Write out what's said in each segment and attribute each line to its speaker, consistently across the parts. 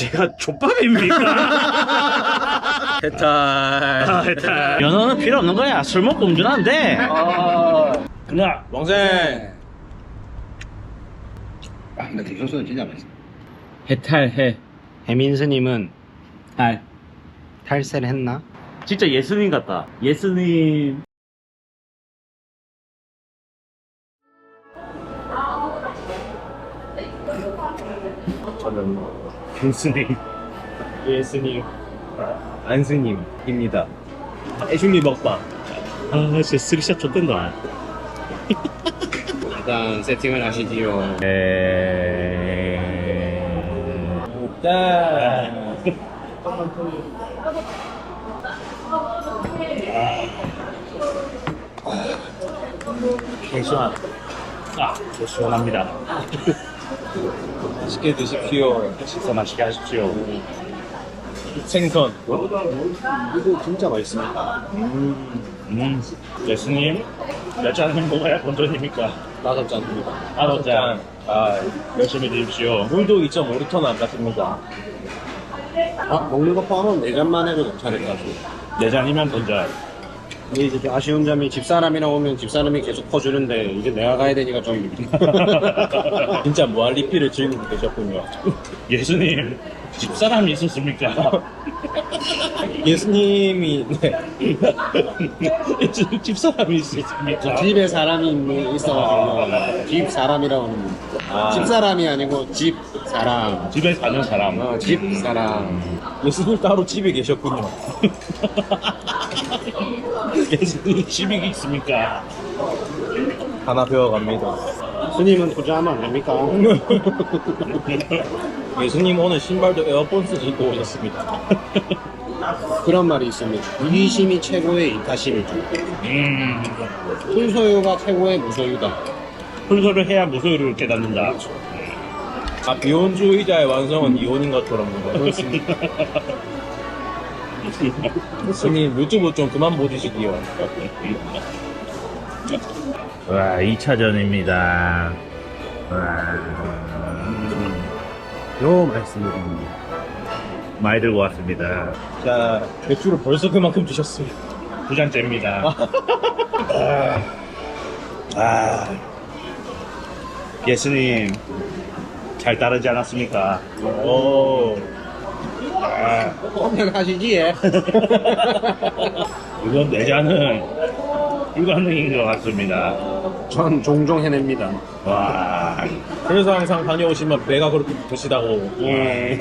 Speaker 1: 제가 족밥입니까?
Speaker 2: 해탈.
Speaker 1: 아, 일단 연어는 필요 없는 거야. 술 먹고 운전하면 돼. 그냥
Speaker 2: 왕생.
Speaker 3: 아, 근데 대소스는 진짜 맛있어.
Speaker 2: 해탈해.
Speaker 3: 해민스님은
Speaker 2: 탈.
Speaker 3: 탈세를 했나?
Speaker 1: 진짜 예수님 같다. 예수님.
Speaker 3: 저는
Speaker 1: 예수님.
Speaker 3: 예스님,
Speaker 2: 안스님입니다. 애슐리 먹방.
Speaker 1: 아, 진짜 스리샷 좆된다.
Speaker 3: 일단 세팅을 하시지요.
Speaker 2: 짠.
Speaker 1: 시원. 아, 저 시원합니다.
Speaker 2: 맛있게 드십시오.
Speaker 1: 식사 맛있게 하십시오.
Speaker 2: 생선.
Speaker 3: 이거 진짜 맛있습니다.
Speaker 1: 음, 예수님. 몇 잔을 먹어야 본전입니까?
Speaker 3: 다섯 잔입니다.
Speaker 1: 아홉 잔. 아, 열심히 드십시오.
Speaker 2: 물도 2.5리터는 안 갔습니다.
Speaker 3: 아, 먹는 거 포함하면 네 잔만 해도 괜찮을 것 같아요.
Speaker 1: 네 잔이면 본전.
Speaker 3: 근데 이제 좀 아쉬운 점이 집사람이랑 오면 집사람이 계속 퍼주는데 이제 내가 가야 되니까 좀
Speaker 2: 진짜 무한 리필을 즐기고 계셨군요.
Speaker 1: 예수님, 집사람이 있었습니까?
Speaker 2: 예수님이 네.
Speaker 1: 예수님, 집사람이 있었습니까?
Speaker 3: 집에 사람이 있는- 있어가지고 집 사람이라고 하는 거.
Speaker 2: 아.
Speaker 3: 집 사람이 아니고 집 사람.
Speaker 1: 집에 사는 사람.
Speaker 3: 어, 집 사람.
Speaker 2: 예수님 따로 집에 계셨군요.
Speaker 1: 예수님 집이 있습니까?
Speaker 2: 하나 배워갑니다.
Speaker 3: 스님은 안 됩니까?
Speaker 2: 예수님 오늘 신발도 에어폰스 신고 오셨습니다.
Speaker 3: 그런 말이 있습니다. 이기심이 최고의 이타심이죠.
Speaker 1: 음,
Speaker 3: 풀소유가 최고의 무소유다.
Speaker 1: 풀소를 해야 무소유를 깨닫는다.
Speaker 2: 아 비혼주의자의 완성은 이혼인 것처럼.
Speaker 3: 그렇습니다.
Speaker 2: 스님 유튜브 좀 그만 보시기요.
Speaker 1: 와, 2차전입니다.
Speaker 3: 너무 맛있습니다.
Speaker 1: 많이 들고 왔습니다.
Speaker 2: 자 맥주를 벌써 그만큼 드셨습니다.
Speaker 1: 두 잔째입니다. 아, 아, 예수님, 잘 따르지 않았습니까?
Speaker 2: 오.
Speaker 1: 아,
Speaker 3: 하시지 예.
Speaker 1: 이건 내 잔은 불가능인 것 같습니다.
Speaker 3: 전 종종 해냅니다.
Speaker 1: 와,
Speaker 2: 그래서 항상 다녀오시면 배가 그렇게 드시다고.
Speaker 3: 예.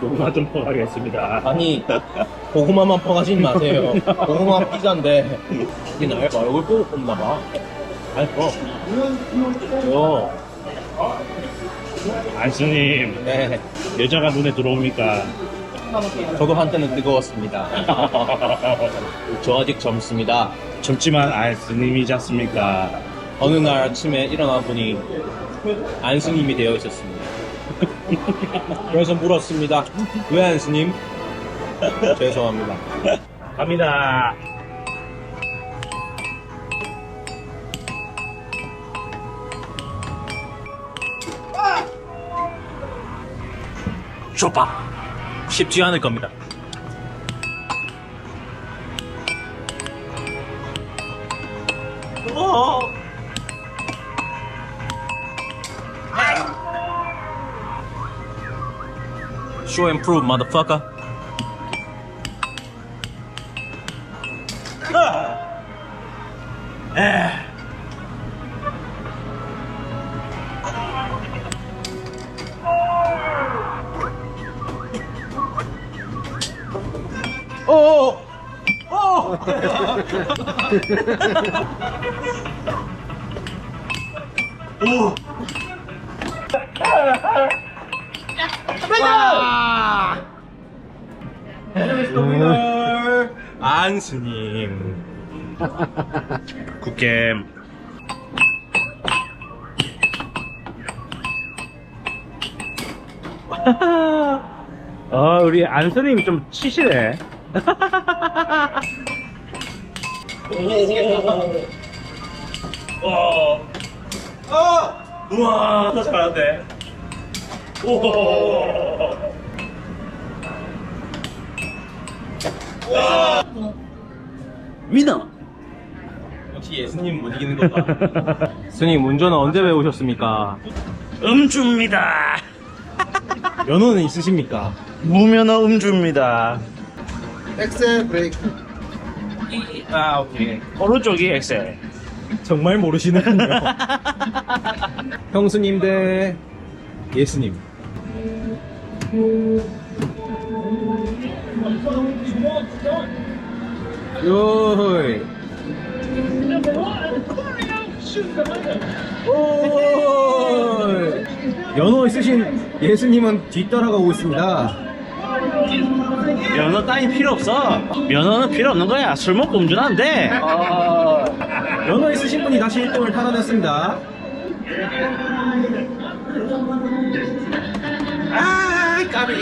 Speaker 1: 고구마 좀 퍼가겠습니다.
Speaker 2: 아니 고구마만 퍼가지 마세요. 고구마 피자인데 이게 나의 얼굴 보고 뽑나 봐. 아니 뭐. 요.
Speaker 1: 안스님,
Speaker 2: 네.
Speaker 1: 여자가 눈에 들어옵니까?
Speaker 2: 저도 한때는 뜨거웠습니다. 저 아직 젊습니다.
Speaker 1: 젊지만 안스님이지 않습니까?
Speaker 2: 어느 날 아침에 일어나 보니 안스님이 되어 있었습니다. 그래서 물었습니다. 왜 안스님? 죄송합니다.
Speaker 1: 갑니다.
Speaker 2: 쇼파 쉽지 않을 겁니다. Show and prove, motherfucker. 오! 오! 오! 안스님
Speaker 1: 굿게임. 아, 우리 안스님이 좀 치시네. 와. 아! 우와, 더 잘하네. 오. 와. 아! 위너.
Speaker 2: 역시 예수님 못 이기는 거다. 스님 운전은 언제 배우셨습니까?
Speaker 1: 음주입니다.
Speaker 2: 연호는 있으십니까?
Speaker 1: 무면허 음주입니다.
Speaker 3: 엑셀 브레이크.
Speaker 1: 아 오케이 오른쪽이 엑셀
Speaker 2: 정말 모르시는군요. 형수님 대 예수님. 요이. 오이. 연호 있으신 예수님은 뒤따라가고 있습니다.
Speaker 1: 면허 따위 필요 없어 면허는 필요 없는 거야 술 먹고 운전하면 돼
Speaker 2: 연호 있으신 분이 다시 1등을 탈환했습니다.
Speaker 1: 아 까비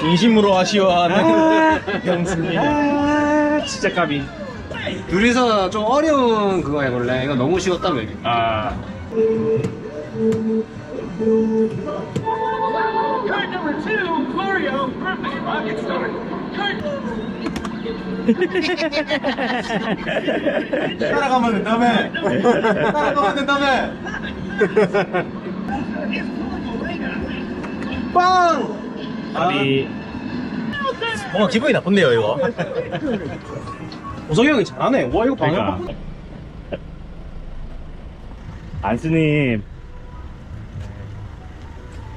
Speaker 2: 진심으로 아쉬워하는 형수님.
Speaker 1: 아 진짜 까비
Speaker 3: 둘이서 좀 어려운 그거 해볼래? 이거 너무 쉬웠다며.
Speaker 1: 아
Speaker 4: Card number two, Florio, perfect rocket start.
Speaker 2: 따라가면 된다며. 따라가면 된다며. 빵!
Speaker 1: 까비
Speaker 2: 뭔가 기분이 나쁜데요, 이거. 보석이 형이 잘하네. 와, 이거 방향
Speaker 1: 그러니까 안스님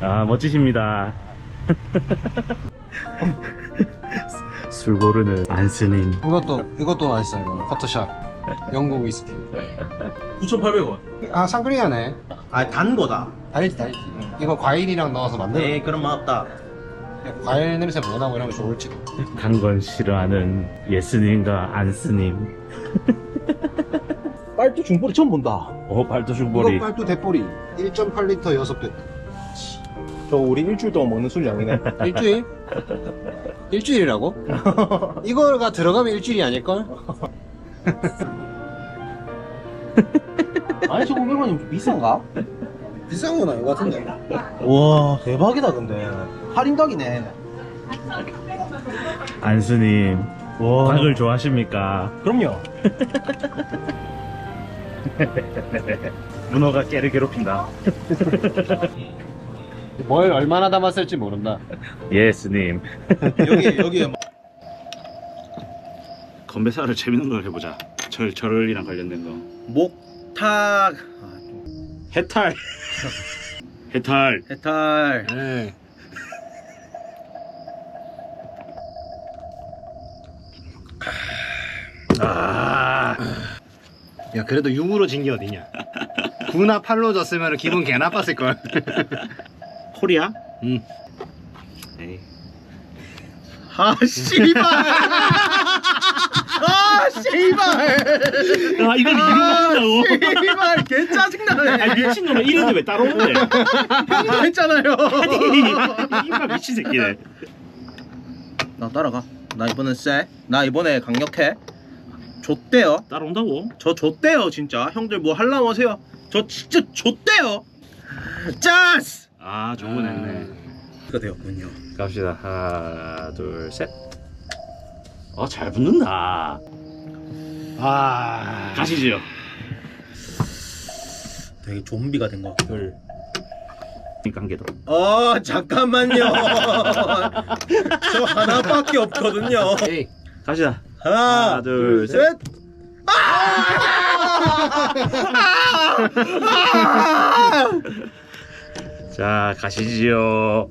Speaker 1: 아 멋지십니다 술 고르는 안스님
Speaker 3: 이것도, 이것도 맛있어, 이거. 커터샷. 영국 위스키.
Speaker 2: 9,800원.
Speaker 3: 아, 상그리아네.
Speaker 2: 아, 단 거다.
Speaker 3: 달지, 달지. 이거 과일이랑 넣어서 만들어.
Speaker 2: 네, 그런 맛 없다.
Speaker 3: 과일 냄새 못 나고 이러면 좋을지도.
Speaker 1: 단 건 싫어하는 예스님과 안스님
Speaker 2: 빨도 중보리 처음 본다.
Speaker 1: 오 발도 중보리
Speaker 3: 이거 빨도 대보리. 1.8리터 6배.
Speaker 2: 저 우리 일주일 동안 먹는 술 양이네.
Speaker 3: 일주일? 일주일이라고? 이거가 들어가면 일주일이 아닐걸?
Speaker 2: 아니, 저 500원이 좀 비싼가?
Speaker 3: 비싼 건 아닌 것 같은데.
Speaker 2: 와, 대박이다, 근데. 할인각이네.
Speaker 1: 안스님
Speaker 2: 와.
Speaker 1: 닭을 좋아하십니까?
Speaker 2: 그럼요.
Speaker 1: 문어가 깨를 괴롭힌다
Speaker 3: 뭘 얼마나 담았을지 모른다.
Speaker 1: 예 스님
Speaker 2: 여기, 여기에 뭐-
Speaker 1: 건배사를 재밌는 걸 해보자 절, 절이랑 관련된 거
Speaker 2: 목탁,
Speaker 1: 해탈 해탈
Speaker 2: 해탈.
Speaker 3: 네.
Speaker 1: 아
Speaker 3: 야, 그래도 6으로 진 게 어디냐? 9나 8로 졌으면 기분 개 나빴을걸.
Speaker 1: 코리아?
Speaker 3: 응.
Speaker 1: 에이.
Speaker 3: 아, 씨발! 아, 씨발!
Speaker 1: 아 이걸 이기고 먹는다고?
Speaker 3: 씨발, 개 짜증나네.
Speaker 1: 아니 미친놈아 이런데 왜 따로 오는데
Speaker 3: 형도 했잖아요.
Speaker 1: 아니 이마 미친 새끼네
Speaker 2: 나 따라가. 나 이번엔 쎄. 나 이번에 강력해. 좆대요.
Speaker 1: 따라온다고?
Speaker 2: 저 좆대요, 진짜. 형들 뭐 할라고 하세요. 저 진짜 좆대요. 짜스!
Speaker 1: 아 좋은 거 냈네
Speaker 2: 가 되었군요.
Speaker 1: 갑시다 하나 둘셋 어잘 붙는다
Speaker 3: 아.
Speaker 1: 가시지요
Speaker 2: 되게 좀비가 된 것 같아.
Speaker 1: 관계도
Speaker 2: 어, 잠깐만요. 저 하나밖에 없거든요.
Speaker 3: 에이.
Speaker 1: 갑시다
Speaker 2: 하나,
Speaker 1: 하나, 둘, 셋.
Speaker 2: 셋.
Speaker 1: 자 가시지요.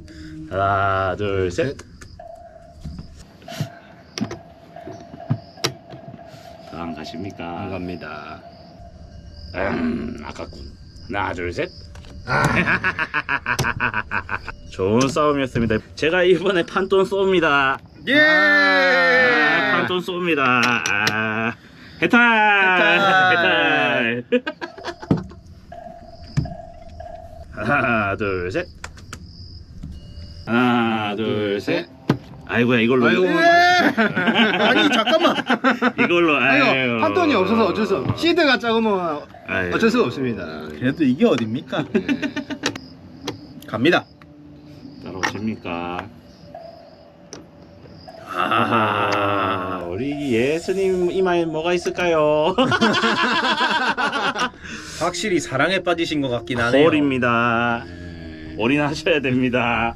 Speaker 1: 하나 둘셋. 안 가십니까?
Speaker 3: 안 갑니다.
Speaker 1: 음 아깝군. 하나 둘셋. 좋은 싸움이었습니다. 제가 이번에 판돈 쏩니다.
Speaker 2: 예!
Speaker 1: 아, 판돈 쏩니다. 아, 해탈!
Speaker 2: 해탈.
Speaker 1: 해탈 하나 둘셋 하나 둘셋 아이고야 이걸로
Speaker 3: 아이고.
Speaker 2: 아니, 잠깐만.
Speaker 1: 이걸로 아유
Speaker 3: 아이고, 판돈이 없어서 어쩔 수 없. 시드가 작으면
Speaker 1: 아유.
Speaker 3: 어쩔 수가 없습니다.
Speaker 2: 그래도 이게 어딥니까? 갑니다.
Speaker 1: 따라오십니까? 아하 우리 예수님 이마에 뭐가 있을까요?
Speaker 2: 확실히 사랑에 빠지신 것 같긴 하네요.
Speaker 1: 홀입니다. 올인하셔야 됩니다.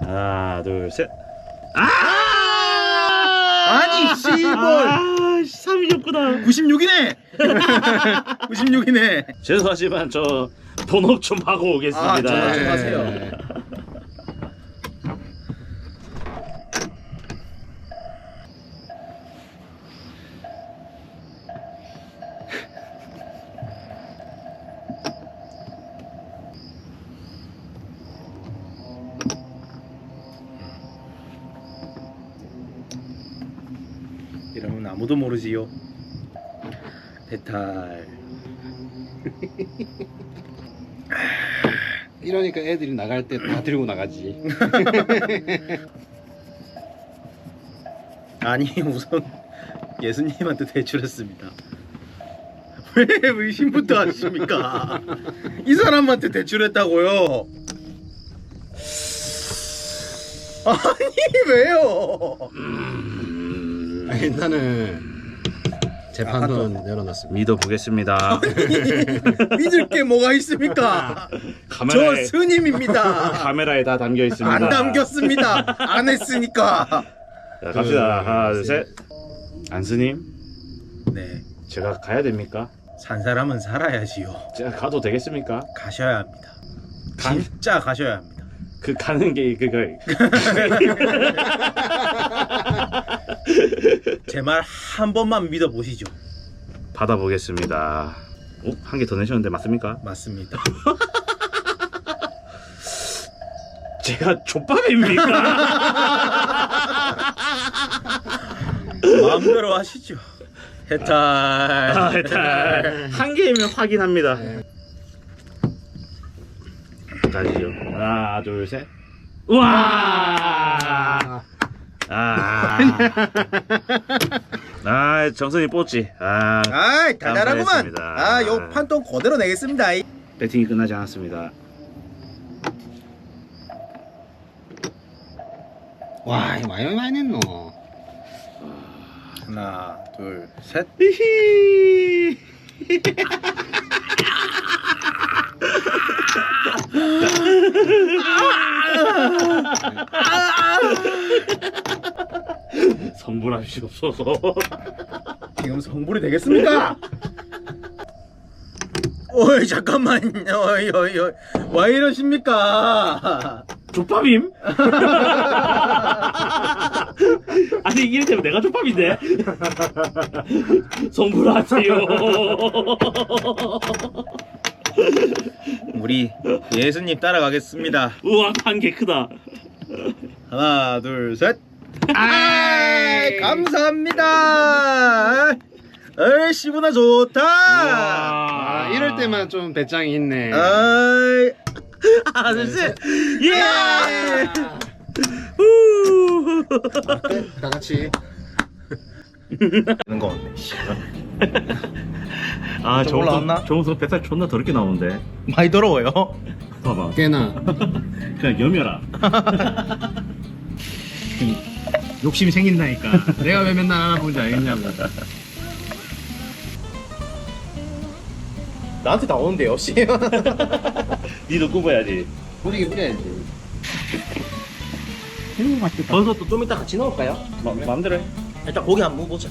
Speaker 1: 하나, 둘, 셋. 아!
Speaker 2: 아니, 씨발.
Speaker 1: 아, 3이었구나.
Speaker 2: 96이네. 96이네.
Speaker 1: 죄송하지만 저 본업 좀 하고 오겠습니다.
Speaker 2: 아, 전화 좀
Speaker 3: 네.
Speaker 2: 하세요.
Speaker 3: 나갈 때다 들고 나가지.
Speaker 2: 아니 우선 예수님한테 대출했습니다. 왜 의심부터 하십니까? 이 사람한테 대출했다고요? 아니 왜요?
Speaker 3: 일단은 재판은 열어놨습니다.
Speaker 1: 믿어보겠습니다.
Speaker 2: 믿을 게 뭐가 있습니까? 저
Speaker 1: 카메라에,
Speaker 2: 스님입니다.
Speaker 1: 카메라에 다 담겨 있습니다.
Speaker 2: 안 담겼습니다. 안 했으니까.
Speaker 1: 자, 갑시다. 하나, 둘, 셋. 안스님,
Speaker 2: 네,
Speaker 1: 제가 가야 됩니까?
Speaker 2: 산 사람은 살아야지요.
Speaker 1: 제가 가도 되겠습니까?
Speaker 2: 가셔야 합니다.
Speaker 1: 간-
Speaker 2: 진짜 가셔야 합니다.
Speaker 1: 그 가는 게 그거
Speaker 2: 제말 한 번만 믿어 보시죠.
Speaker 1: 받아보겠습니다. 어? 한 개 더 내셨는데 맞습니까?
Speaker 2: 맞습니다.
Speaker 1: 제가 족밥입니까?
Speaker 2: 마음대로 하시죠. 해탈.
Speaker 1: 아, 일단 한 개이면 확인합니다. 가시죠. 하나, 둘, 셋. 우와! 아, 아, 정선이 뽑지. 아,
Speaker 2: 아이 달달하구만.
Speaker 1: 감사했습니다.
Speaker 2: 아, 요 판돈 그대로 내겠습니다.
Speaker 1: 배팅이 끝나지 않았습니다.
Speaker 3: 와, 이거 많이 많이 냈노.
Speaker 2: 하나, 둘, 셋.
Speaker 1: 히히. 성불하시옵소서.
Speaker 2: 지금 성불이 되겠습니까? 어이 잠깐만. 어이 어이 어이. 왜 이러십니까?
Speaker 1: 족밥임? 아니 이럴 내가 족밥인데 성불하세요
Speaker 2: 우리 예수님 따라가겠습니다.
Speaker 1: 우와 한개 크다
Speaker 2: 하나, 둘, 셋. 아, 감사합니다. 에이, 시구나 좋다.
Speaker 3: 아, 이럴 때만 좀 배짱이 있네.
Speaker 2: 아이,
Speaker 1: 하나 둘 셋 예!
Speaker 3: 다 같이.
Speaker 2: 는거 같네. 씨. 아좀 올라왔나?
Speaker 1: 정우성 뱃살 존나 더럽게 나오는데
Speaker 2: 많이 더러워요.
Speaker 1: 봐봐
Speaker 3: 꽤나.
Speaker 1: 그냥 염여라
Speaker 3: 욕심이 생긴다니까. 내가 왜 맨날 알아보는지 알겠냐고.
Speaker 2: 나한테 다 오는데요, 씨.
Speaker 1: 니도 굽어야지
Speaker 3: 뿌리게 뿌려야지.
Speaker 2: 버섯도 좀 이따 같이 넣을까요?
Speaker 1: 마, 마음대로 해
Speaker 2: 일단 고기 한번 먹어보자.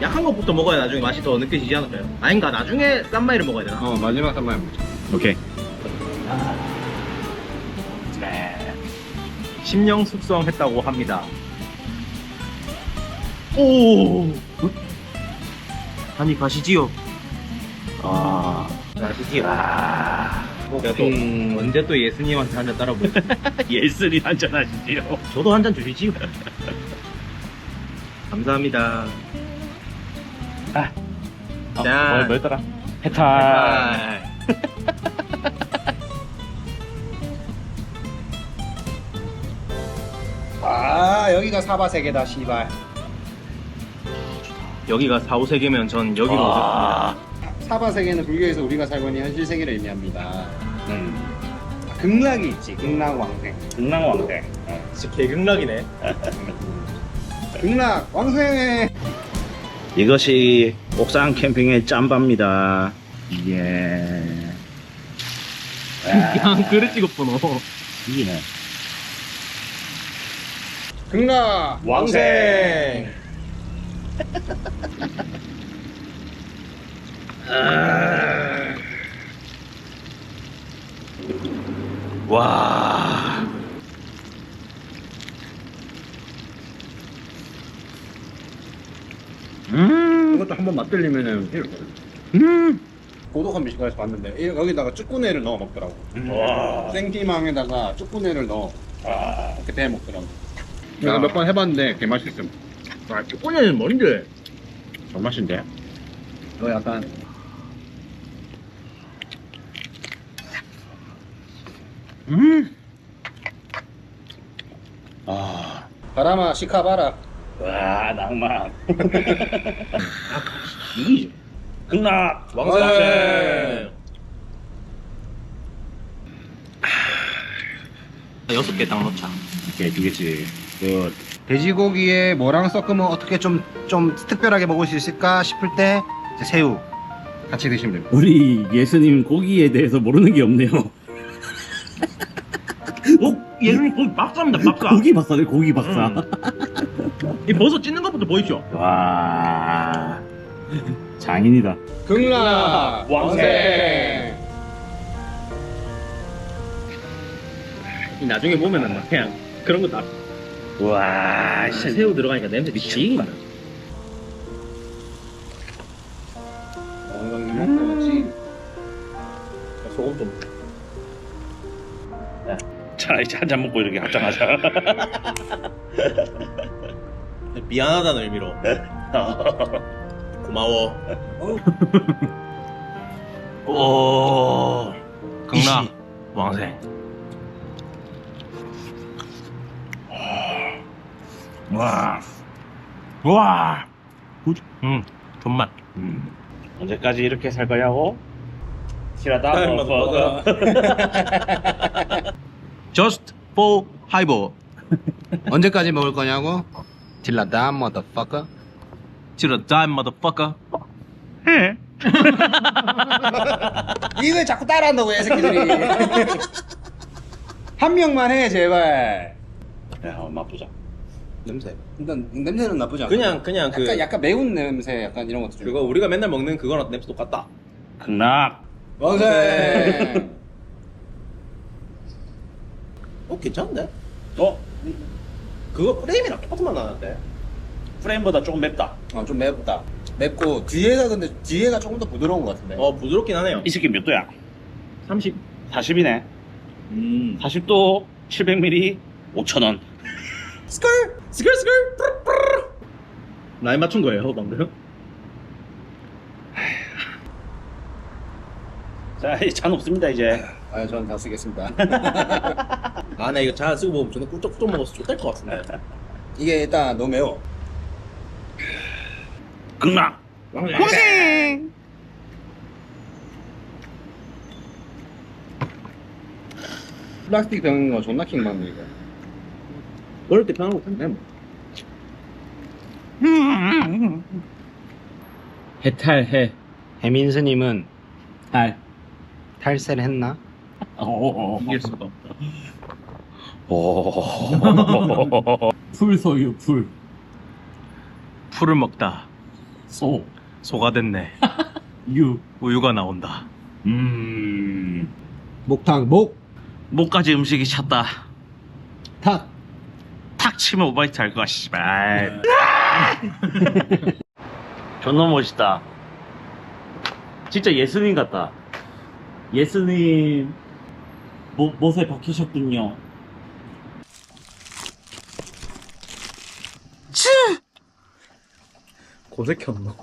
Speaker 2: 약한 것부터 먹어야 나중에 맛이 더 느껴지지 않을까요? 아닌가? 나중에 쌈마이를 먹어야 되나?
Speaker 3: 어, 마지막 한번 해보자.
Speaker 1: 오케이
Speaker 2: 심령 숙성했다고 합니다.
Speaker 1: 오
Speaker 2: 아니 가시지요.
Speaker 1: 아,
Speaker 2: 가시지요.
Speaker 1: 아
Speaker 2: 제가 또 언제 또 예수님한테 한잔 따라보죠?
Speaker 1: 예술이 한잔 하시지요
Speaker 2: 저도 한 잔 주시지요. 감사합니다.
Speaker 1: 아.
Speaker 2: 자.
Speaker 1: 뭐, 뭐였더라? 해탈
Speaker 3: 아, 여기가 사바세계다, 씨발.
Speaker 2: 여기가 4, 5세계면 전 여기로 오겠습니다.
Speaker 1: 아,
Speaker 3: 사바세계는 불교에서 우리가 살고 있는 현실 세계를 의미합니다.
Speaker 1: 음.
Speaker 3: 극락이 있지. 극락 왕생.
Speaker 1: 등랑왕대.
Speaker 2: 진짜 개극락이네.
Speaker 3: 극락 왕생.
Speaker 1: 이것이 옥상 캠핑의 짬바입니다. 예.
Speaker 2: 그냥 그릇 찍었구나.
Speaker 1: 이기네.
Speaker 3: 극락
Speaker 2: 왕생.
Speaker 1: 와. 음.
Speaker 3: 이것도 한번 맛들리면은
Speaker 1: 음.
Speaker 3: 고독한 미식가에서 봤는데 이- 여기다가 쭈꾸네를 넣어 먹더라고.
Speaker 1: 와.
Speaker 3: 생피망에다가 쭈꾸네를 넣어 이렇게 대 먹더라고. 내가 몇 번 해봤는데 개 맛있음.
Speaker 2: 아, 꼬냐는 뭔데?
Speaker 3: 정 맛인데. 이거 약간
Speaker 1: 음. 아.
Speaker 3: 바람아 시카바라.
Speaker 1: 와, 낭만. 이기지. 극락.
Speaker 2: 왕생. 여섯 개 딱 넣자.
Speaker 1: 오케이, 두겠지. 굿.
Speaker 3: 돼지고기에 뭐랑 섞으면 어떻게 좀, 좀 특별하게 먹을 수 있을까 싶을 때 이제 새우 같이 드시면 됩니다.
Speaker 1: 우리 예수님 고기에 대해서 모르는 게 없네요.
Speaker 2: 어, 얘는 거기 박사입니다, 박사.
Speaker 1: 고기 박사네, 고기 박사.
Speaker 2: 음. 이 버섯 찢는 것부터 보이죠?
Speaker 1: 와. 장인이다.
Speaker 3: 극락
Speaker 2: 왕생. 이 나중에 보면은 그냥 그런 거다.
Speaker 1: 와,
Speaker 2: 아, 새우 들어가니까 냄새 미치겠다.
Speaker 3: 음.
Speaker 2: 소금 좀.
Speaker 1: 자, 이제 한 잔 먹고 이렇게 합장하자.
Speaker 2: 미안하다는 의미로. 고마워.
Speaker 1: 오.
Speaker 2: 극락 왕생.
Speaker 1: 와.
Speaker 2: 와. 음, 존맛.
Speaker 1: 음. 언제까지 이렇게 살 거냐고? tirada
Speaker 2: Hey,
Speaker 1: motherfucker.
Speaker 2: Just for 하이보.
Speaker 3: 언제까지 먹을 거냐고? 딜라다 motherfucker.
Speaker 2: Till the time, motherfucker.
Speaker 3: 이걸 자꾸 따라한다고 이 새끼들이. 한 명만 해 제발.
Speaker 1: 야, 맛보자.
Speaker 2: 냄새.
Speaker 3: 일단 냄새는 나쁘지 않아.
Speaker 2: 그냥 그냥 그
Speaker 3: 약간 약간 매운 냄새 약간 이런 것도 좀.
Speaker 2: 그거 우리가 맨날 먹는 그거랑 냄새 똑같다.
Speaker 1: 극락.
Speaker 3: 왕생.
Speaker 2: 어 괜찮은데?
Speaker 1: 어?
Speaker 2: 그거 프레임이랑 똑같은 맛 나는데.
Speaker 1: 프레임보다 조금 맵다.
Speaker 3: 어, 좀 맵다. 맵고 뒤에가 근데 뒤에가 조금 더 부드러운 것 같은데.
Speaker 2: 어 부드럽긴 하네요.
Speaker 1: 이 새끼 몇 도야?
Speaker 2: 30.
Speaker 1: 40이네.
Speaker 2: 음.
Speaker 1: 40도 700ml 5,000원.
Speaker 2: 스컬 스컬 스컬 뿌르 뿌르. 라인 맞춘 거예요 방금?
Speaker 1: 자, 이제 잔 없습니다, 이제.
Speaker 3: 아, 저는 다 쓰겠습니다.
Speaker 2: 아 나 이거 잘 쓰고 먹으면 저는 꿀떡꿀떡 먹어서 좋될 것 같은데.
Speaker 3: 이게 일단 너무 매워.
Speaker 1: 극락.
Speaker 3: 플라스틱 병인 거 존나 킹 받네 이거.
Speaker 2: 어릴 때 편한 거 같은데. 뭐.
Speaker 1: 해탈해.
Speaker 3: 해민스님은
Speaker 1: 탈.
Speaker 3: 탈세를 했나?
Speaker 1: 오.
Speaker 2: 이길 수가 없다.
Speaker 1: 오. 풀 소유, 풀.
Speaker 2: 풀을 먹다
Speaker 1: 소.
Speaker 2: 소가 됐네.
Speaker 1: 유.
Speaker 2: 우유가 나온다.
Speaker 1: 음.
Speaker 3: 목탕 목
Speaker 1: 목까지 음식이 찼다.
Speaker 3: 탁.
Speaker 1: 탁 치면 오바이트 할 거야, 씨발. 존나 멋있다. 진짜 예수님 같다. 예수님, 못, 못에 박히셨군요.
Speaker 2: 도색혔노